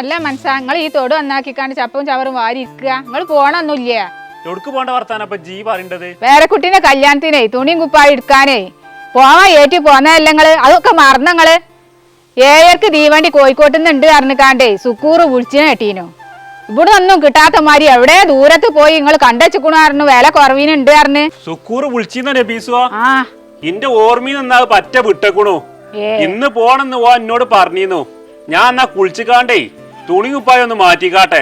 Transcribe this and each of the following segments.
അല്ല മനസ്സാ നിങ്ങൾ ഈ തൊട് നന്നാക്കിക്കാണ്ട് ചപ്പും ചവറും വാരി ഇരിക്കുക നിങ്ങൾ പോണൊന്നുമില്ല. എവിടക്ക് പോണ്ട വർത്താനം അപ്പൊ ജി പറയണ്ടത്? വേറെ കുട്ടീനെ കല്യാണത്തിനേ തുണിയും കുപ്പായി എടുക്കാനേ. പോവാൻ ഏറ്റു പോന്നതല്ല നിങ്ങൾ? അതൊക്കെ മറന്നങ്ങൾ ഏഴർക്ക് തീവണ്ടി കോഴിക്കോട്ട് നിന്ന് ഉണ്ട് അറിഞ്ഞിക്കാണ്ടേ സുക്കൂറ് വിളിച്ചിന് കെട്ടീനു. ഇവിടെ ഒന്നും കിട്ടാത്ത മാതിരി എവിടെ ദൂരത്ത് പോയി നിങ്ങൾ കണ്ടച്ചിക്കണു പറഞ്ഞു വില കുറവിനുണ്ട് അറിഞ്ഞ് സുക്കൂർ വിളിച്ചിരുന്ന നബീസുവാ ആ. ഇന്റെ ഓർമ്മയിൽ നിന്നാ പറ്റ വിട്ടക്കണു. ഏ. ഇന്ന് പോണെന്ന് ഓ എന്നോട് പറഞ്ഞിരുന്നു ഞാൻ എന്നാ കുളിച്ചിക്കാണ്ടേ തുണി കുപ്പായ ഒന്ന് മാറ്റിക്കാട്ടെ.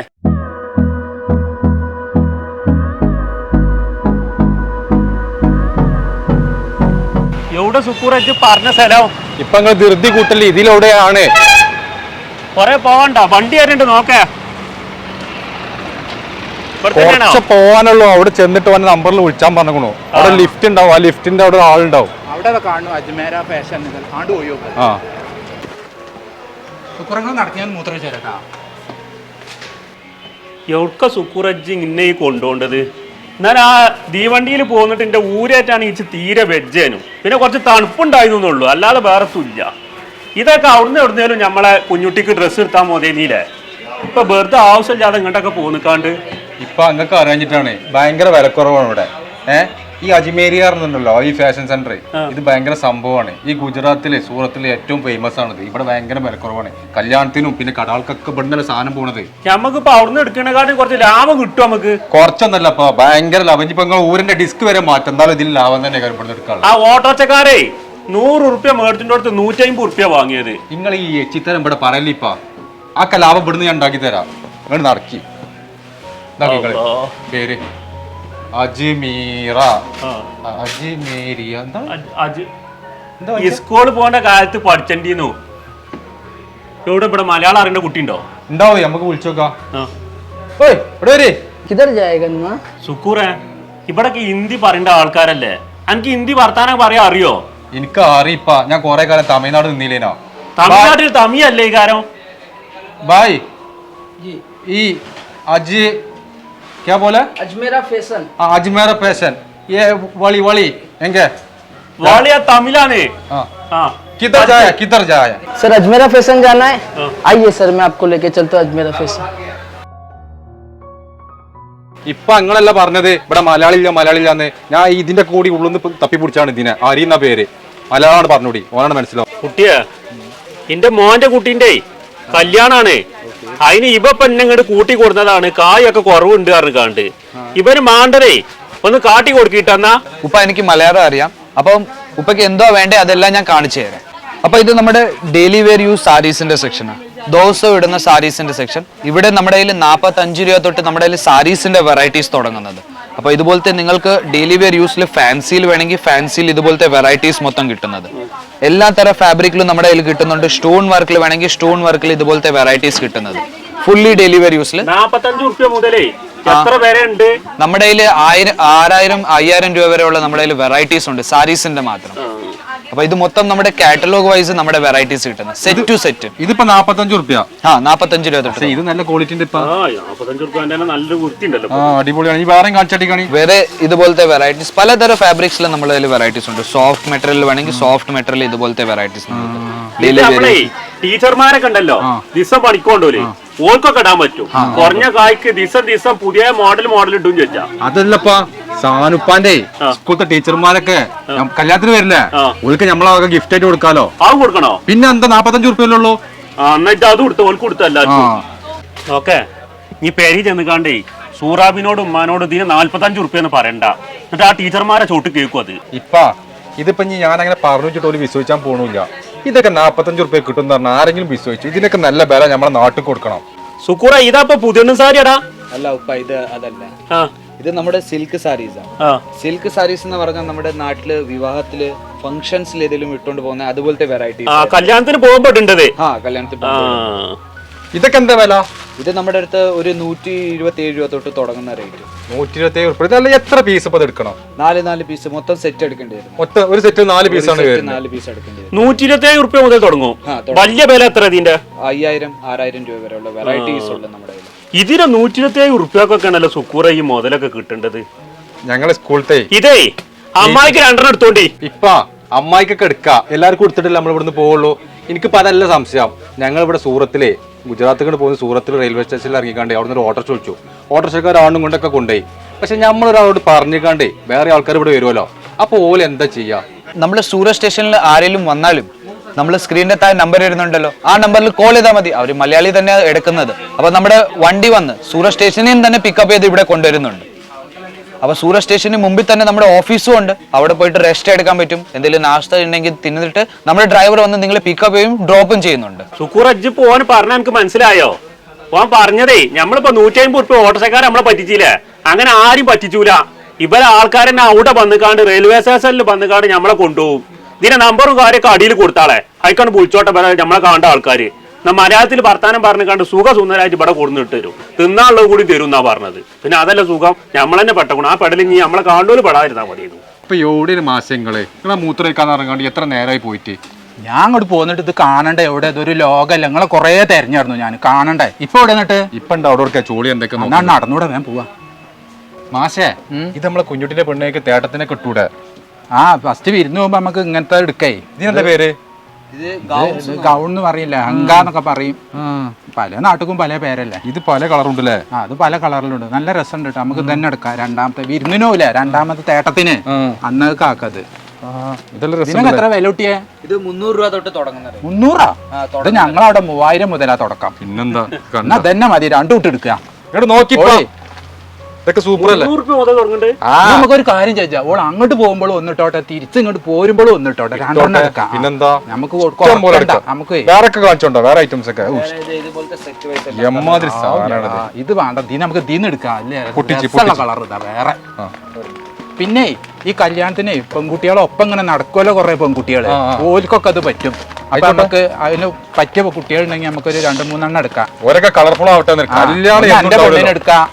എവിടെ സുക്കൂറച്ച് പറഞ്ഞ സ്ഥലം? ഇപ്പൊ നിങ്ങൾ ധൃതി കൂട്ടൽ ഇതിലൂടെയാണ് കൊറേ പോവണ്ട വണ്ടി ആരുണ്ട് നോക്കേ. കുറച്ച് പോവാനുള്ളൂ. അവിടെ ചെന്നിട്ട് വന്ന നമ്പറിൽ വിളിച്ചാൻ പറഞ്ഞു അവിടെ ലിഫ്റ്റ് ഉണ്ടാവും. ആ ലിഫ്റ്റിന്റെ അവിടെ ആളുണ്ടാവും. അവിടെ കാണുന്നു അജ്മേര ഫാഷൻ ആണ്ട് പോയി നടക്കാൻ മൂത്രം ചേരട്ടാ എവിടുക്ക സുക്കൂറജ്ജി ഇന്നെ ഈ കൊണ്ടുപോണ്ടത് എന്നാൽ ആ തീവണ്ടിയിൽ പോന്നിട്ട് എന്റെ ഊരേറ്റാണ് ഈ തീരെ വെജ്ജേനും. പിന്നെ കുറച്ച് തണുപ്പുണ്ടായിരുന്നുള്ളൂ അല്ലാതെ വേറെ തുല്ല ഇതൊക്കെ അവിടുന്ന് എവിടുന്നേലും നമ്മളെ കുഞ്ഞുട്ടിക്ക് ഡ്രസ്സ് എടുത്താൽ മതിയെന്നില്ലേ ഇപ്പൊ വെറുതെ ആവശ്യമില്ലാതെ ഇങ്ങോട്ടൊക്കെ പോന്നിക്കാണ്ട്. ഇപ്പൊ അങ്ങക്ക് അറിയാഞ്ഞിട്ടാണ് ഭയങ്കര വിലക്കുറവാണ് ഇവിടെ. ഏഹ് ഈ അജ്മേരി പറഞ്ഞിട്ടുണ്ടല്ലോ ഈ ഫാഷൻ സെന്റർ ഇത് ഭയങ്കര സംഭവമാണ്. ഈ ഗുജറാത്തിലെ സൂറത്തിലെ ഏറ്റവും ഫേമസ് ആണ് ഇവിടെ ഭയങ്കര വിലക്കുറവാണ് കല്യാണത്തിനും പിന്നെ കടാൾക്കൊക്കെ ഇവിടെ നിന്നല്ലേ സാധനം പോണത്. നമുക്കിപ്പോ അവിടുന്ന് എടുക്കണേക്കാട്ടും കുറച്ച് ലാഭം കിട്ടും നമുക്ക്. കുറച്ചൊന്നല്ല ഇപ്പൊ ഭയങ്കര ലാഭം. ഇനിയിപ്പോ നിങ്ങൾ ഊരിന്റെ ഡിസ്ക് വരെ മാറ്റം. എന്തായാലും ഇതിൽ ലാഭം തന്നെ കാര്യം ഇവിടെ എടുക്കാറുള്ളത് ആ ഓട്ടോച്ചക്കാരെ നൂറ് ഉറുപ്യ മേടിച്ചിന്റെ അടുത്ത് നൂറ്റമ്പത് ഉറുപ്യ വാങ്ങിയത്. നിങ്ങൾ ഈ ചിത്രം ഇവിടെ പറയല്ലിപ്പാ ആ ലാഭം ഇവിടുന്ന് ഞാൻ ഉണ്ടാക്കി തരാം. നിങ്ങൾ നടക്കി. പേര്. അജ്മീറ. അജ്മീരിയ. എന്താ? അജ് ഈ സ്കൂളിൽ പോകേണ്ട കാലത്ത് പഠിച്ചണ്ടിന്നു ഇവിടെ ഇവിടെ മലയാളം അറിയേണ്ട കുട്ടി ഉണ്ടോ ഉണ്ടാവും നമുക്ക് വിളിച്ചു ഓയ് ഇവിടെ വരെ. കിതർ ജായകന്മാ. സുക്കൂറേ ഇവിടൊക്കെ ഹിന്ദി പറയേണ്ട ആൾക്കാരല്ലേ? എനിക്ക് ഹിന്ദി വർത്താനം പറയാ അറിയോ? എനിക്ക് അറിയിപ്പ. ഞാൻ കുറെ കാലം തമിഴ്നാട് നിന്നില്ലേനോ. തമിഴ്നാട്ടിൽ തമിഴല്ലേ ഈ കാരം ബായ്. ഈ അജി ക്യാ പോലെ अजमेरा फैशन ആ അജ്മേറ പേശൻ ഏ വളി വളി എങ്ക വാളിയ തമിഴാണ് ആ ആ കിതർ ജായ കിതർ ജായ सर अजमेरा फैशन जाना है हाँ। आइए सर मैं आपको लेके चलता हूँ अजमेरा फैशन ഇപ്പൊ അങ്ങനല്ല പറഞ്ഞത് ഇവിടെ മലയാളി ഇല്ല മലയാളി ഇല്ലാന്ന് ഞാൻ ഇതിന്റെ കൂടി ഉള്ളിന്ന് തപ്പിപ്പിടിച്ചാണ് ഇതിനെ അറിയുന്ന പേര് മലയാളമാണ് പറഞ്ഞൂടി ഓനാണ് മനസ്സിലാവും കുട്ടിയെ എന്റെ മോന്റെ കുട്ടീന്റെ കല്യാണാണ് അതിന് ഇവ പെന്നെ ഇങ്ങോട്ട് കൂട്ടി കൊടുത്തതാണ്. കായൊക്കെ കുറവുണ്ട് പറഞ്ഞു കാണ്ട്. ഇവന് മാണ്ടരേ ഒന്ന് കാട്ടി കൊടുക്കിട്ടെന്നാ ഉപ്പ എനിക്ക് മലയാളം അറിയാം. അപ്പം ഉപ്പയ്ക്ക് എന്തോ വേണ്ടേ അതെല്ലാം ഞാൻ കാണിച്ചു തരാം. അപ്പൊ ഇത് നമ്മുടെ ഡെയിലി വെയർ യൂസ് സാരീസിന്റെ സെക്ഷനാണ് ദിവസവും ഇടുന്ന സാരീസിന്റെ സെക്ഷൻ. ഇവിടെ നമ്മുടെ കയ്യിൽ നാൽപ്പത്തി അഞ്ച് രൂപ തൊട്ട് നമ്മുടെ കയ്യിൽ സാരീസിന്റെ വെറൈറ്റീസ് തുടങ്ങുന്നത്. അപ്പൊ ഇതുപോലത്തെ നിങ്ങൾക്ക് ഡെയിലി വെയർ യൂസിൽ ഫാൻസിയിൽ വേണമെങ്കിൽ ഫാൻസിയിൽ ഇതുപോലത്തെ വെറൈറ്റീസ് മൊത്തം കിട്ടുന്നത്. എല്ലാ തരം ഫാബ്രിക്കിലും നമ്മുടെ കയ്യിൽ കിട്ടുന്നുണ്ട്. സ്റ്റോൺ വർക്കിൽ വേണമെങ്കിൽ സ്റ്റോൺ വർക്കിൽ ഇതുപോലത്തെ വെറൈറ്റീസ് കിട്ടുന്നത്. ഫുള്ളി ഡെയിലി വെയർ യൂസിൽ നമ്മുടെ കയ്യിൽ ആയിരം ആറായിരം അയ്യായിരം രൂപ വരെയുള്ള നമ്മുടെ കയ്യിൽ വെറൈറ്റീസ് ഉണ്ട്. സാരീസിന്റെ മാത്രം. അപ്പൊ ഇത് മൊത്തം നമ്മുടെ കാറ്റലോഗ് വൈസ് നമ്മുടെ വെറൈറ്റീസ് കിട്ടുന്നത് സെറ്റ് ടു സെറ്റ് ഇതിപ്പോ നാപ്പത്തഞ്ച് രൂപ ആ നാപ്പത്തഞ്ച് രൂപ തൊട്ട് ഇത് നല്ല ക്വാളിറ്റിന്റെ ആ അടിപൊളിയാണ്. വേറെ വേറെയും കാണിച്ചാട്ടി കാണി വേറെ ഇതുപോലത്തെ വെറൈറ്റീസ് പലതരം ഫാബ്രിക്സിൽ നമ്മുടെ കയ്യിൽ വെറൈറ്റീസ് ഉണ്ട്. സോഫ്റ്റ് മെറ്റീരിയൽ വേണമെങ്കിൽ സോഫ്റ്റ് മെറ്റീരിയൽ ഇതുപോലത്തെ വെറൈറ്റീസ് ടീച്ചർമാരൊക്കെ ഉണ്ടല്ലോ. ദിവസം പണിക്കോണ്ടോലേ ഓർക്കൊക്കെ ഇടാൻ പറ്റും. കുറഞ്ഞ കായ്ക്ക് ദിവസം ദിവസം പുതിയ മോഡൽ മോഡൽ ഇട്ടും ചോദിച്ചാ. അതല്ലപ്പാ. സാനുപ്പാന്റെ സ്കൂളത്തെ ടീച്ചർമാരൊക്കെ കല്യാണത്തിന് വരില്ലേ. ഓൾക്ക് നമ്മളെ ഗിഫ്റ്റ് ആയിട്ട് കൊടുക്കാലോ. അത് കൊടുക്കണോ? പിന്നെ എന്താ നാപ്പത്തഞ്ച് എന്നിട്ട് അത് കൊടുത്തു ഓൾക്ക് ഓക്കെ. നീ പേരി ചെന്നുകാണ്ടേ സൂറാബിനോടും ഉമ്മാനോട് ഇതിന് നാല്പത്തഞ്ച് ഉറുപ്പ്യെന്ന് പറയണ്ട. എന്നിട്ട് ആ ടീച്ചർമാരെ ചോട്ട് കേൾക്കും അത്. ഇപ്പാ ഇതിപ്പോ ഇനി ഞാൻ അങ്ങനെ പറഞ്ഞു വെച്ചിട്ട് ഒരു വിശ്വസിച്ചാൻ പോണില്ല. ഇതൊക്കെ നാപ്പത്തഞ്ച് റുപ്യ കിട്ടും എന്ന് പറഞ്ഞാൽ ആരെങ്കിലും വിശ്വസിച്ചു. ഇതിനൊക്കെ നല്ല വില നമ്മളെ നാട്ടിൽ കൊടുക്കണം. സുക്കൂറ ഇതാ പുതിയ സാരിയടാ. അല്ല ഉപ്പ ഇത് അതല്ല. ആ. ഇത് നമ്മുടെ സിൽക്ക് സാരീസ് ആണ്. സിൽക്ക് സാരീസ് എന്ന് പറഞ്ഞാൽ നമ്മുടെ നാട്ടിൽ വിവാഹത്തിൽ ഫംഗ്ഷൻസിൽ ഏതെങ്കിലും ഇട്ടുകൊണ്ട് പോകുന്ന അതുപോലത്തെ വെറൈറ്റി ആ കല്യാണത്തിന് പോകുമ്പോട്ടുണ്ട് ആ കല്യാണത്തിന് ആ. ഇതൊക്കെ എന്താ വില? ഇത് നമ്മുടെ അടുത്ത് ഒരു നൂറ്റി ഇരുപത്തി ഏഴ് രൂപ തൊട്ട് തുടങ്ങുന്ന റേറ്റ് നൂറ്റി ഇരുപത്തി ഏഴ് രൂപ ഇതല്ല എത്ര പീസ് ഇപ്പൊ എടുക്കണം? നാല് നാല് പീസ് മൊത്തം സെറ്റ് എടുക്കേണ്ടി വരും. മൊത്തം ഒരു സെറ്റ് നാല് പീസ് ആണ് നാല് പീസ് എടുക്കേണ്ടി വരും. നൂറ്റി ഇരുപത്തി ഏഴ് രൂപ മുതൽ തുടങ്ങും. വലിയ വില എത്ര ഇതിന്റെ? അയ്യായിരം ആറായിരം രൂപ വരെയുള്ള വെറൈറ്റീസ് ഉള്ള നമ്മുടെ ഇതിന് നൂറ്റി ഇരുപത്തി ഏഴ് ഉറുപ്പ്യൊക്കെ ആണല്ലോ സുക്കൂറ ഈ മുതലൊക്കെ കിട്ടേണ്ടത്. ഞങ്ങളെ സ്കൂളത്തെ ഇതേ അമ്മായിക്ക് രണ്ടെണ്ണം എടുത്തോണ്ടി. ഇപ്പ അമ്മായിക്കൊക്കെ എടുക്ക. എല്ലാവർക്കും എടുത്തിട്ടില്ല നമ്മൾ ഇവിടുന്ന് പോവുള്ളൂ. എനിക്കിപ്പോ അതല്ല സംശയം. ഞങ്ങൾ ഇവിടെ സൂറത്തിലെ ഗുജറാത്തിൽ കൊണ്ട് പോകുന്ന സൂറത്തിൽ റെയിൽവേ സ്റ്റേഷനിൽ ഇറങ്ങിക്കാണ്ട് അവിടെ നിന്ന് ഓട്ടോ ചോദിച്ചു. ഓട്ടോറിക്ഷക്കാർ ആണും കൊണ്ടൊക്കെ കൊണ്ടുപോയി. പക്ഷെ നമ്മളൊരാളോട് പറഞ്ഞിക്കാണ്ട് വേറെ ആൾക്കാർ ഇവിടെ വരുമല്ലോ അപ്പോൾ ഓൽ എന്താ ചെയ്യാ? നമ്മൾ സൂറത്ത് സ്റ്റേഷനിൽ ആരെങ്കിലും വന്നാലും നമ്മൾ സ്ക്രീനിന്റെ താഴെ നമ്പർ വരുന്നുണ്ടല്ലോ ആ നമ്പറിൽ കോൾ ചെയ്താൽ മതി. അവർ മലയാളി തന്നെ എടുക്കുന്നത്. അപ്പൊ നമ്മുടെ വണ്ടി വന്ന് സൂറത്ത് സ്റ്റേഷനിൽ നിന്ന് തന്നെ പിക്കപ്പ് ചെയ്ത് ഇവിടെ കൊണ്ടുവരുന്നുണ്ട്. അപ്പൊ സൂറത്ത് സ്റ്റേഷന് മുമ്പിൽ തന്നെ നമ്മുടെ ഓഫീസും ഉണ്ട്. അവിടെ പോയിട്ട് റെസ്റ്റ് എടുക്കാൻ പറ്റും. എന്തെങ്കിലും നാസ്ത ഉണ്ടെങ്കിൽ തിന്നിട്ട് നമ്മുടെ ഡ്രൈവർ വന്ന് നിങ്ങളെ പിക്കപ്പ് ചെയ്യും ഡ്രോപ്പും ചെയ്യുന്നുണ്ട്. പോവാൻ പറഞ്ഞ എനിക്ക് മനസ്സിലായോ? ഓൻ പറഞ്ഞതേ നമ്മളിപ്പോ നൂറ്റി അമ്പത് റുപ്യ ഓട്ടോസക്കാരെ നമ്മളെ പറ്റിച്ചില്ലേ? അങ്ങനെ ആരും പറ്റിച്ചൂല. ഇവരെ ആൾക്കാരെന്നെ അവിടെ വന്നുകാണ്ട് റെയിൽവേ സ്റ്റേഷനിൽ വന്നുകാണ്ട് നമ്മളെ കൊണ്ടുപോകും. ഇതിന്റെ നമ്പറും കാര്യമൊക്കെ അടിയിൽ കൊടുത്താളെ. അയക്കാണ്ട് വിളിച്ചോട്ടെ പറഞ്ഞാൽ നമ്മളെ കാണേണ്ട ആൾക്കാര്. എന്നാ മലയാളത്തിൽ വർത്താനം പറഞ്ഞു കണ്ട് സുഖ സുന്ദരായിട്ട് ഇവിടെ കൊടുന്ന് ഇട്ട് തരും. തിന്നാനുള്ളത് കൂടി തരും എന്നാ പറഞ്ഞത്. പിന്നെ അതല്ല സുഖം. നമ്മളെന്നെ പെട്ടക്കണം. ആ പെടലി നീ നമ്മളെ കാണൂര് പെടാതിരുന്നാ മതിയെന്നു. ഇപ്പൊ എവിടെയാണ് മാസങ്ങൾ നിങ്ങളെ ഇറങ്ങാണ്ട് എത്ര നേരമായി പോയിട്ട്? ഞാൻ അങ്ങോട്ട് പോന്നിട്ട് ഇത് കാണണ്ട? എവിടെ? ഇതൊരു ലോകമല്ല നിങ്ങളെ കുറേ തെരഞ്ഞായിരുന്നു ഞാൻ. കാണണ്ടേ? ഇപ്പൊ എവിടെ എന്നിട്ട്? ഇപ്പൊ ഉണ്ട് അവിടെ ചോളി എന്തൊക്കെ നടന്നൂടെ ഞാൻ പോവാ. മാഷേ ഇത് നമ്മളെ കുഞ്ഞുട്ടിന്റെ പെണ്ണേക്ക് തേട്ടത്തിനെ കിട്ടൂടെ ആ ഫസ്റ്റ് വിരുന്ന് പോകുമ്പോ നമുക്ക് ഇങ്ങനത്തെ എടുക്കേ. ഇതിന്റെ പേര്? ഇത് ഗൗൺ എന്ന് പറയില്ല? ഹങ്കാന്നൊക്കെ പറയും. പല നാട്ടുക്കും പല പേരല്ലേ? ഇത് പല കളറുണ്ടല്ലേ ആ അത് പല കളറിലുണ്ട്. നല്ല രസമുണ്ട് കേട്ടോ നമുക്ക് തന്നെ എടുക്കാം. രണ്ടാമത്തെ വിരുന്നിനോ ഇല്ല രണ്ടാമത്തെ തേട്ടത്തിന്. അന്ന് കാക്കത്. എത്ര വില കൂട്ടിയേ? ഇത് മുന്നൂറ് രൂപ തൊട്ട് തുടങ്ങുന്നത്. മുന്നൂറാ? ഇത് ഞങ്ങളവിടെ മൂവായിരം മുതലാ തുടക്കാം. പിന്നെന്താ? തന്നെ മതി. രണ്ടു വിട്ട് എടുക്കുക നോക്കി. ഇതൊക്കെ സൂപ്പർ അല്ലേ? നമുക്കൊരു കാര്യം ചോദിച്ചാൽ ഓൾ അങ്ങോട്ട് പോകുമ്പോഴും ഒന്നിട്ടോട്ടെ തിരിച്ച് ഇങ്ങോട്ട് പോരുമ്പോഴും ഒന്നിട്ടോട്ടെ രണ്ടെണ്ണം എടുക്കാം. പിന്നെന്താ? നമുക്ക്. നമുക്ക് വേറെ കാണിച്ചോണ്ടോ? വേറെ ഐറ്റംസ് ഒക്കെ. എമ്മാതിരി ഇത് വേണ്ട. ദീ നമുക്ക് ദീന്ന് എടുക്കാം. അല്ലേ? കളർ ഇതാ വേറെ. പിന്നെ ഈ കല്യാണത്തിന് പെൺകുട്ടികളെ ഒപ്പം ഇങ്ങനെ നടക്കുമല്ലോ കുറെ പെൺകുട്ടികൾ. ഓൽക്കൊക്കെ അത് പറ്റും. അപ്പൊ നമുക്ക് അതിന് പറ്റിയ കുട്ടികളുണ്ടെങ്കിൽ നമുക്കൊരു രണ്ട് മൂന്നെണ്ണം എടുക്കാം. ഓരൊക്കെ കളർഫുൾ ആവട്ടെ. എടുക്കാം.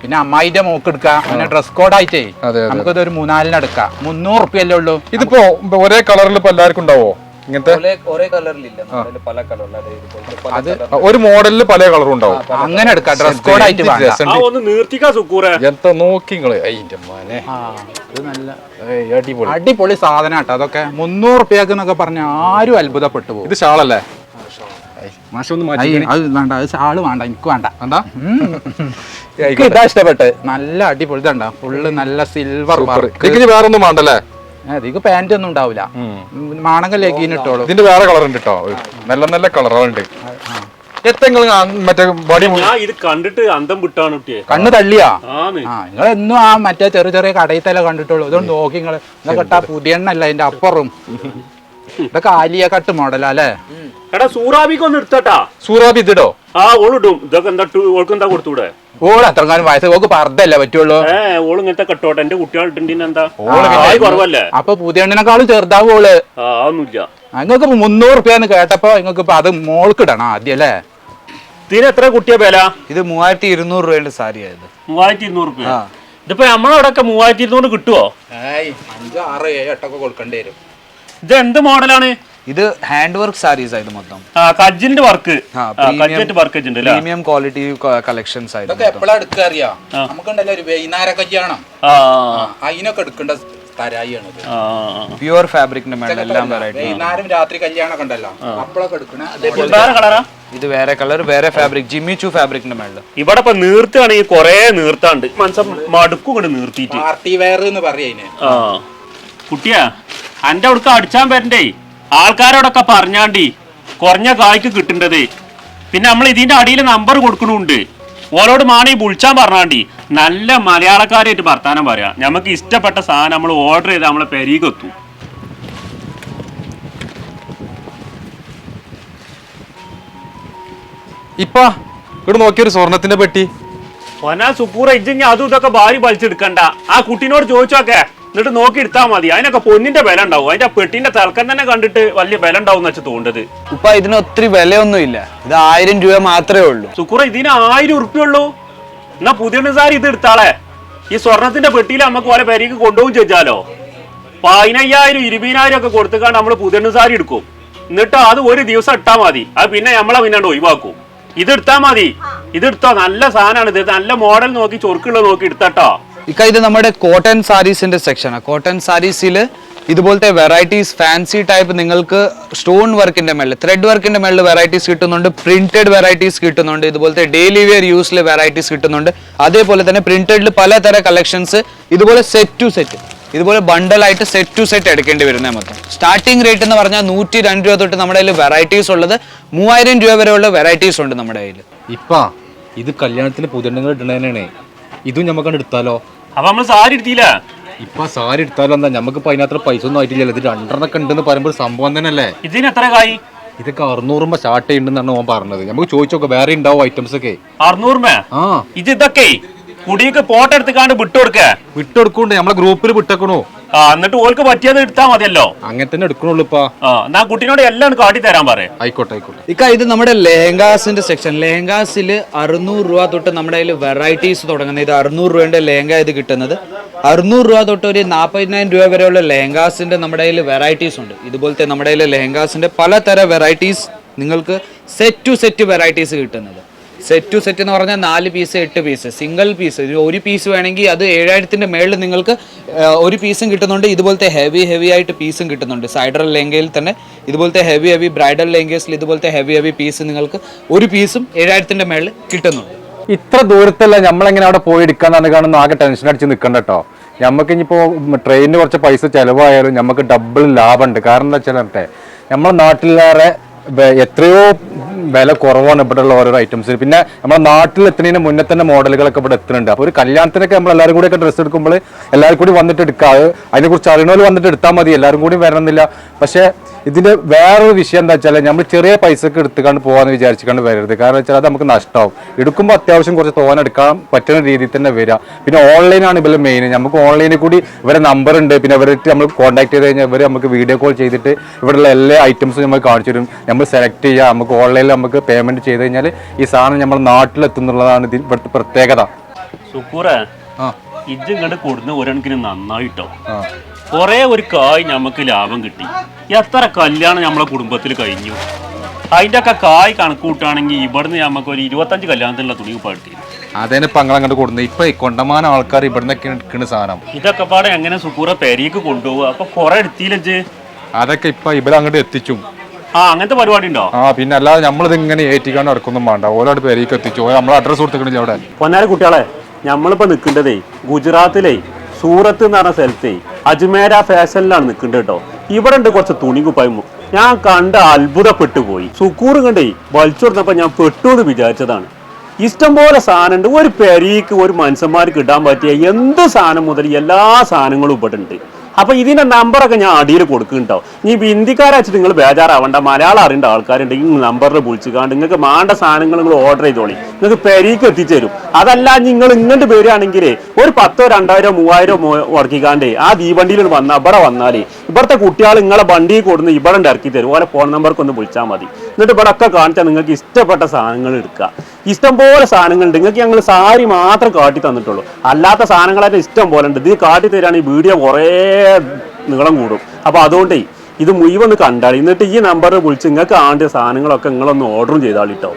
പിന്നെ അമ്മായിന്റെ മോക്ക് എടുക്കാം. പിന്നെ ഡ്രസ് കോഡ് ആയിട്ടേ. നമുക്കത് ഒരു മൂന്നാലിന് എടുക്കാം. മുന്നൂറ് റുപ്യല്ലേ ഉള്ളൂ. ഇതിപ്പോ ഒരേ കളറിൽ ഇപ്പൊ എല്ലാവർക്കും ഉണ്ടാവോ? ഇങ്ങനത്തെ? അത് ഒരു മോഡലിൽ പല കളറും ഉണ്ടാവും. അങ്ങനെ എടുക്കാം. ഡ്രസ് കോഡ് ആയിട്ട് എന്ത് വേണ്ട. രസമുണ്ട്. ആ ഒന്ന് നീർത്തിക്കാ സുക്കൂറെ. എന്താ നോക്കി നിങ്ങൾ? അയ്യന്റെ മോനെ. ആ, ഇത് നല്ല അടിപൊളി. അടിപൊളി സാധനം കേട്ടോ അതൊക്കെ. മുന്നൂറ് റുപ്യക്ക് എന്നൊക്കെ പറഞ്ഞ ആരും അത്ഭുതപ്പെട്ടു പോകും. ഇത് ഷാളല്ലേ? മാഷ ഒന്ന് മാറ്റി അത് വേണ്ട അത് ആൾ വേണ്ട എനിക്ക് വേണ്ട. എന്താ എനിക്ക് ഇതാ ഇഷ്ടപ്പെട്ട് നല്ല അടിപൊളി ഇതുണ്ട? ഫുള്ള് നല്ല സിൽവർ വേറൊന്നും വേറെ ഒന്നും വേണ്ടല്ലേ? ഇതിക്ക് പാന്റ് ഒന്നും ഉണ്ടാവില്ല മാണങ്ങൾ ലെഗീൻ ഇട്ടോളൂ. ഇതിന്റെ വേറെ കളർ ഉണ്ട് കേട്ടോ നല്ല നല്ല കളറുണ്ട് മറ്റേ ബോഡി ഞാൻ ഇത് കണ്ടിട്ട് അന്തം വിട്ടാണ് കുട്ടിയെ. കണ്ണ് തള്ളിയാ? ആ നിങ്ങൾ എന്നും ആ മറ്റേ ചെറിയ ചെറിയ കടയിത്തല കണ്ടിട്ടുള്ളൂ. ഇതുകൊണ്ട് നോക്കി നിങ്ങൾ ഇതൊക്കെ പുതിയ എണ്ണല്ല അതിന്റെ അപ്പുറം? ഇതൊക്കെ ആലിയ കട്ട് മോഡലാ അല്ലേ? എടാ സൂറാബിക്ക് ഒന്ന് എടുത്തട്ടാ സൂറാബി ഇതിടോ? ആ ഓളിടും ഇതൊക്കെ എന്താ ഓൾക്ക് എന്താ കൊടുത്തൂടെ? ഓൾ കാലം വയസ്സ് ഓക്ക് പറഞ്ഞല്ല പറ്റുള്ളൂ? ഏ ഓൾ ഇങ്ങനത്തെ കെട്ടോട്ടെ. എന്റെ എന്താ? കുറവല്ലേ? അപ്പൊ പുതിയ എണ്ണിനെക്കാളും ചെറുതാവും ഓൾ. ആ അതൊന്നുമില്ല. നിങ്ങൾക്ക് മുന്നൂറ് റുപ്യാന്ന് കേട്ടപ്പോ നിങ്ങൾക്ക് ഇപ്പൊ അത് മോൾക്ക് ഇടണം ആദ്യം അല്ലേ? ഇതിന് എത്ര കുട്ടിയാ വില? ഇത് മൂവായിരത്തി ഇരുന്നൂറ് രൂപയുടെ സാരി ആയത് മൂവായിരത്തി ഇരുന്നൂറ് റുപ്യ. ഇതിപ്പോ നമ്മളവിടെ ഒക്കെ മൂവായിരത്തി ഇരുന്നൂറ് കിട്ടുവോ അഞ്ചോ ആറോ ഏഴോ എട്ടൊക്കെ കൊടുക്കേണ്ടി വരും. ഇത് എന്ത് മോഡലാണ്? ഇത് ഹാൻഡ് വർക്ക് സാരീസ് ആയത് മൊത്തം കജിന്റെ വർക്ക് വർക്ക് ഉണ്ട് അല്ലേ? പ്രീമിയം ക്വാളിറ്റി കളക്ഷൻസ് ആയിരുന്നു എപ്പോഴാണ് എപ്പോഴാ എടുക്കുക അറിയാം? നമുക്കുണ്ടല്ലോ ഒരു വൈകുന്നേരമൊക്കെ ചെയ്യണം. ആ അതിനൊക്കെ എടുക്കേണ്ട തരായിയാണ് പ്യുവർ ഫാബ്രിക്കിന്റെ മേഡം എല്ലാം വെറൈറ്റി വൈകുന്നേരം രാത്രി കല്യാണമൊക്കെ ഉണ്ടല്ലോ. അപ്പോഴൊക്കെ എടുക്കണ. ഇത് വേറെ കളറാ ഇത് വേറെ കളർ വേറെ ഫാബ്രിക് ജിമ്മി ചു ഫാബ്രിക്കിന്റെ മേളിൽ. ഇവിടെ ഇപ്പൊ നീർത്താണെങ്കിൽ കൊറേ നീർത്താണ്ട്. മനസ്സം മടുക്കും കൊണ്ട് നീർത്തിട്ട് പാർട്ടി വെയർ എന്ന് പറയതിന് ആ. കുട്ടിയാ അന്റെ അവിടുക്ക് അടിച്ചാൻ വരണ്ടേ ആൾക്കാരോടൊക്കെ പറഞ്ഞാണ്ടി കുറഞ്ഞ കായ്ക്ക് കിട്ടേണ്ടത്. പിന്നെ നമ്മൾ ഇതിന്റെ അടിയിൽ നമ്പർ കൊടുക്കണുണ്ട്. ഓരോട് മാണി വിളിച്ചാൻ പറഞ്ഞാണ്ടി നല്ല മലയാളക്കാരായിട്ട് വർത്താനം പറയാം. നമുക്ക് ഇഷ്ടപ്പെട്ട സാധനം നമ്മൾ ഓർഡർ ചെയ്ത് നമ്മളെ പെരീക്കെത്തും ഇപ്പാ ഇവിടെ നോക്കിയൊരു സ്വർണത്തിന്റെ പെട്ടി. ഒനാ സുപ്പൂറ ഇജ്ജി അതും ഇതൊക്കെ ഭാര്യ വലിച്ചെടുക്കണ്ട. ആ കുട്ടീനോട് ചോദിച്ചോക്കെ. എന്നിട്ട് നോക്കി എടുത്താൽ മതി. അതിനൊക്കെ പൊന്നിന്റെ വില ഉണ്ടാവും. അതിന്റെ പെട്ടിന്റെ തലക്കം തന്നെ കണ്ടിട്ട് വലിയ വില ഉണ്ടാവും എന്ന് വെച്ച് തോണ്ടത് ഉപ്പ ഇതിന് ഒത്തിരി വിലയൊന്നും ഇല്ല. ഇത് ആയിരം രൂപ മാത്രമേ ഉള്ളൂ. സുക്കുറ ഇതിന് ആയിരം ഉറുപ്പ്യ ഉള്ളൂ. എന്നാ പുതിയ സാർ ഇത് എടുത്താളെ. ഈ സ്വർണത്തിന്റെ പെട്ടിയിൽ നമുക്ക് ഓരോ പേരേക്ക് കൊണ്ടുപോകും ചോദിച്ചാലോ പതിനയ്യായിരം ഇരുപതിനായിരം ഒക്കെ കൊടുത്തുകൊണ്ട് നമ്മൾ പുതിയ സാരി എടുക്കും. എന്നിട്ട് അത് ഒരു ദിവസം ഇട്ടാ മതി. അത് പിന്നെ നമ്മളെ പിന്നാണ്ട് ഒഴിവാക്കും. ഇത് എടുത്താ മതി. ഇത് എടുത്തോ നല്ല സാധനമാണ് ഇത്. നല്ല മോഡൽ നോക്കി ചൊറുക്കുള്ള നോക്കി എടുത്തട്ടോ ഇക്ക ഇത് നമ്മുടെ കോട്ടൺ സാരീസിന്റെ സെക്ഷനാണ് കോട്ടൺ സാരീസിൽ ഇതുപോലത്തെ വെറൈറ്റീസ് ഫാൻസി ടൈപ്പ് നിങ്ങൾക്ക് സ്റ്റോൺ വർക്കിന്റെ മേളിൽ ത്രെഡ് വർക്കിന്റെ മേളിൽ വെറൈറ്റീസ് കിട്ടുന്നുണ്ട് പ്രിന്റഡ് വെറൈറ്റീസ് കിട്ടുന്നുണ്ട് ഇതുപോലത്തെ ഡെയിലി വെയർ യൂസിൽ വെറൈറ്റീസ് കിട്ടുന്നുണ്ട്. അതേപോലെ തന്നെ പ്രിന്റഡിൽ പലതരം കളക്ഷൻസ് ഇതുപോലെ സെറ്റ് ടു സെറ്റ് ഇതുപോലെ ബണ്ടലായിട്ട് സെറ്റ് ടു സെറ്റ് എടുക്കേണ്ടി വരുന്നത് മൊത്തം. സ്റ്റാർട്ടിംഗ് റേറ്റ് എന്ന് പറഞ്ഞാൽ നൂറ്റി രണ്ട് രൂപ തൊട്ട് നമ്മുടെ കയ്യിൽ വെറൈറ്റീസ് ഉള്ളത്. മൂവായിരം രൂപ വരെയുള്ള വെറൈറ്റീസ് ഉണ്ട് നമ്മുടെ കയ്യിൽ ഇപ്പൊ ഇത് കല്യാണത്തിന് പുതിയ ഇടുന്നതിനാണ് ഇതും നമുക്ക് എടുത്താലോ? അപ്പൊ നമ്മൾ സാരി എടുത്തില്ല. ഇപ്പൊ സാരി എടുത്താലോ എന്താ? നമുക്കിപ്പോ അതിനത്ര പൈസ ഒന്നും ആയിട്ടില്ല ഇത് രണ്ടെണ്ണൊക്കെ ഉണ്ടെന്ന് പറയുമ്പോൾ സംഭവം തന്നെയല്ലേ? ഇതിന് എത്ര കായി ഇതൊക്കെ അറുന്നൂറുമ്പ സ്റ്റാർട്ട് ചെയ്യുന്നുണ്ടെന്നാണ് ഓൻ പറഞ്ഞത്. നമുക്ക് ചോദിച്ചോക്കെ വേറെ ഉണ്ടാവും ഐറ്റംസ് ഒക്കെ. അറുന്നൂറ് മേ ആ. ഇത് ഇതൊക്കെ കുടിയൊക്കെ പോട്ടെടുത്ത് കാണ്ട് വിട്ടുകൊടുക്ക വിട്ടുകൊടുക്കുന്നുണ്ട് നമ്മളെ ഗ്രൂപ്പിൽ വിട്ടേക്കണോ. ആ എന്നിട്ട് ഓൾക്ക് പറ്റിയത് എടുത്താൽ മതിയല്ലോ. അങ്ങനെ തന്നെ എടുക്കണുള്ളൂ ഇപ്പൊ. ആ എന്നാ കുട്ടീനോട് എല്ലാം കാട്ടി തരാൻ പറയാം. ആയിക്കോട്ടെ ആയിക്കോട്ടെ. ഇക്ക ഇത് നമ്മുടെ ലെഹങ്കാസിന്റെ സെക്ഷൻ ലെഹങ്കാസിൽ അറുന്നൂറ് രൂപ തൊട്ട് നമ്മുടെ കയ്യിൽ വെറൈറ്റീസ് തുടങ്ങുന്നത്. ഇത് അറുന്നൂറ് രൂപയുടെ ലെഹങ്ക ഇത് കിട്ടുന്നത്. അറുന്നൂറ് രൂപ തൊട്ട് ഒരു നാൽപ്പതിനായിരം രൂപ വരെയുള്ള ലെഹങ്കാസിന്റെ നമ്മുടെ കയ്യിൽ വെറൈറ്റീസ് ഉണ്ട്. ഇതുപോലത്തെ നമ്മുടെ കയ്യിൽ ലെഹങ്കാസിന്റെ പലതരം വെറൈറ്റീസ് നിങ്ങൾക്ക് സെറ്റ് ടു സെറ്റ് വെറൈറ്റീസ് കിട്ടുന്നത്. സെറ്റ് ടു സെറ്റ് എന്ന് പറഞ്ഞാൽ നാല് പീസ് എട്ട് പീസ് സിംഗിൾ പീസ് ഒരു പീസ് വേണമെങ്കിൽ അത് ഏഴായിരത്തിന്റെ മേളിൽ നിങ്ങൾക്ക് ഒരു പീസും കിട്ടുന്നുണ്ട്. ഇതുപോലത്തെ ഹെവി ഹെവി ആയിട്ട് പീസും കിട്ടുന്നുണ്ട്. സൈഡറൽ ലെങ്കയിൽ തന്നെ ഇതുപോലത്തെ ഹെവി ഹെവി ബ്രൈഡൽ ലെങ്കേഴ്സിൽ ഇതുപോലത്തെ ഹെവി ഹെവി പീസ് നിങ്ങൾക്ക് ഒരു പീസും ഏഴായിരത്തിന്റെ മേളിൽ കിട്ടുന്നുണ്ട്. ഇത്ര ദൂരത്തല്ല നമ്മളെങ്ങനെ അവിടെ പോയി എടുക്കാന്നാണ് കാണുന്ന ആകെ ടെൻഷൻ അടിച്ച് നിൽക്കണ്ട കേട്ടോ നമുക്ക് ഇനിയിപ്പോൾ ട്രെയിനിന് കുറച്ച് പൈസ ചിലവായാലും നമുക്ക് ഡബിൾ ലാഭമുണ്ട് കാരണം എന്താ വെച്ചാൽ നമ്മുടെ നാട്ടിലേറെ എത്രയോ വില കുറവാണ് ഇവിടെ ഉള്ള ഓരോ ഐറ്റംസ് പിന്നെ നമ്മുടെ നാട്ടിൽ എത്തുന്നതിന് മുന്നേ തന്നെ മോഡലുകളൊക്കെ ഇവിടെ എത്തുന്നുണ്ട്. അപ്പോൾ ഒരു കല്യാണത്തിനൊക്കെ നമ്മൾ എല്ലാവരും കൂടി ഒക്കെ ഡ്രസ്സ് എടുക്കുമ്പോൾ എല്ലാവരും കൂടി വന്നിട്ട് എടുക്കുക അത് അതിനെക്കുറിച്ച് അറിയണോൽ വന്നിട്ട് എടുത്താൽ മതി. എല്ലാവരും കൂടി വരണമെന്നില്ല. പക്ഷേ ഇതിന്റെ വേറൊരു വിഷയം എന്താ വെച്ചാൽ നമ്മൾ ചെറിയ പൈസക്ക് എടുത്തുകൊണ്ട് പോകാന്ന് വിചാരിച്ചുകൊണ്ട് വരരുത്. കാരണം വെച്ചാൽ അത് നമുക്ക് നഷ്ടമാവും എടുക്കുമ്പോൾ അത്യാവശ്യം കുറച്ച് തോന എടുക്കാൻ പറ്റുന്ന രീതിയിൽ തന്നെ വരിക പിന്നെ ഓൺലൈനാണ് ഇവർ മെയിൻ നമുക്ക് ഓൺലൈനിൽ കൂടി ഇവരെ നമ്പർ ഉണ്ട്. പിന്നെ ഇവരായിട്ട് നമ്മൾ കോൺടാക്ട് ചെയ്ത് കഴിഞ്ഞാൽ ഇവർ നമുക്ക് വീഡിയോ കോൾ ചെയ്തിട്ട് ഇവിടെയുള്ള എല്ലാ ഐറ്റംസും നമ്മൾ കാണിച്ചു തരും. നമ്മൾ സെലക്ട് ചെയ്യുക നമുക്ക് ഓൺലൈനിൽ നമുക്ക് പേയ്മെന്റ് ചെയ്ത് കഴിഞ്ഞാൽ ഈ സാധനം നമ്മൾ നാട്ടിലെത്തുന്നുള്ളതാണ് ഇതിൽ ഇവിടുത്തെ പ്രത്യേകത. സുക്കൂറ ഇത് ഇങ്ങോട്ട് കൊടുന്ന ഒരെണ്ണക്കിന് നന്നായിട്ടോ? കൊറേ ഒരു കായ് നമുക്ക് ലാഭം കിട്ടി. എത്ര കല്യാണം നമ്മളെ കുടുംബത്തിൽ കഴിഞ്ഞു. അതിന്റെ ഒക്കെ കായ് കണക്ക് കൂട്ടുകയാണെങ്കിൽ ഇവിടുന്ന് നമുക്ക് ഒരു ഇരുപത്തഞ്ച് കല്യാണത്തിനുള്ള തുണി പാട്ടി അതേനെ ഇപ്പൊ അങ്ങോട്ട് കൊടുക്കുന്നത് ഇപ്പൊ കൊണ്ടമാന ആൾക്കാർ ഇവിടുന്ന് എടുക്കുന്ന സാധനം. ഇതൊക്കെ പാടെ എങ്ങനെ സുക്കൂറ പെരേക്ക് കൊണ്ടുപോകുക അപ്പൊ കൊറേ എടുത്തില്ലേ അതൊക്കെ ഇപ്പൊ ഇവിടെ അങ്ങോട്ട് എത്തിച്ചും. ആ അങ്ങനത്തെ പരിപാടി ഉണ്ടോ? ആ പിന്നെ അല്ലാതെ നമ്മളിത് ഇങ്ങനെ ഏറ്റിക്കാണ്ട് നടക്കൊന്നും വേണ്ട. ഓരോട് പേരേക്ക് എത്തിച്ചു. നമ്മൾ നമ്മളെ അഡ്രസ് കൊടുത്തിക്കണില്ല അവിടെ? പൊന്നാര കുട്ടികളെ നമ്മളിപ്പോ നിൽക്കേണ്ടതേ ഗുജറാത്തിലെ സൂറത്ത് എന്ന് പറഞ്ഞ സ്ഥലത്തെ. അജ്മേര ഫാഷനിലാണ് നിൽക്കുന്നത് കേട്ടോ. ഇവിടെ ഉണ്ട് കുറച്ച് തുണി കുപ്പായ്മ ഞാൻ കണ്ട അത്ഭുതപ്പെട്ടു പോയി. സുക്കൂർ കണ്ടേ വലിച്ചു കൊടുത്തപ്പോ ഞാൻ പെട്ടു എന്ന് വിചാരിച്ചതാണ്. ഇഷ്ടം പോലെ സാധനമുണ്ട്. ഒരു പെരീക്ക് ഒരു മനുഷ്യന്മാർക്ക് ഇടാൻ പറ്റിയ എന്ത് സാധനം മുതൽ എല്ലാ സാധനങ്ങളും ഇവിടെ ഉണ്ട്. അപ്പൊ ഇതിന്റെ നമ്പറൊക്കെ ഞാൻ അടിയിൽ കൊടുക്കുന്നുണ്ടോ നീ ഹിന്ദിക്കാരച്ചിട്ട് നിങ്ങൾ ബേജാറാവണ്ട. മലയാളം അറിയേണ്ട ആൾക്കാരുണ്ടെങ്കിൽ നമ്പറിൽ വിളിച്ചുകാണ്ട് നിങ്ങൾക്ക് മാണ്ട സാധനങ്ങൾ നിങ്ങൾ ഓർഡർ ചെയ്തോളി. നിങ്ങൾക്ക് പെരീക്ക് എത്തിച്ചേരും. അതല്ല നിങ്ങൾ ഇങ്ങോട്ട് വരികയാണെങ്കിൽ ഒരു പത്തോ രണ്ടായിരോ മൂവായിരോ ഉറക്കിക്കാണ്ടേ ആ തീവണ്ടിയിൽ വന്ന ഇവിടെ വന്നാലേ ഇവിടുത്തെ കുട്ടികൾ നിങ്ങളെ വണ്ടിയിൽ കൊടുന്ന് ഇവിടെ ഇറക്കി തരും ഓരോ ഫോൺ നമ്പർക്ക് ഒന്ന് വിളിച്ചാൽ മതി. എന്നിട്ട് ഇവിടെ ഒക്കെ കാണിച്ചാൽ നിങ്ങൾക്ക് ഇഷ്ടപ്പെട്ട സാധനങ്ങൾ എടുക്കുക. ഇഷ്ടംപോലെ സാധനങ്ങളുണ്ട്. നിങ്ങൾക്ക് ഞങ്ങൾ സാരി മാത്രം കാട്ടി തന്നിട്ടുള്ളൂ. അല്ലാത്ത സാധനങ്ങളായിട്ട് ഇഷ്ടം പോലെ ഉണ്ട്. ഇത് കാട്ടി ഈ വീഡിയോ കുറേ നീളം കൂടും. അപ്പോൾ അതുകൊണ്ടേ ഇത് മുഴുവൻ കണ്ടാൽ എന്നിട്ട് ഈ നമ്പറിൽ വിളിച്ച് നിങ്ങൾക്ക് ആണ്ട് സാധനങ്ങളൊക്കെ നിങ്ങളൊന്ന് ഓർഡറും ചെയ്താളിട്ടോ.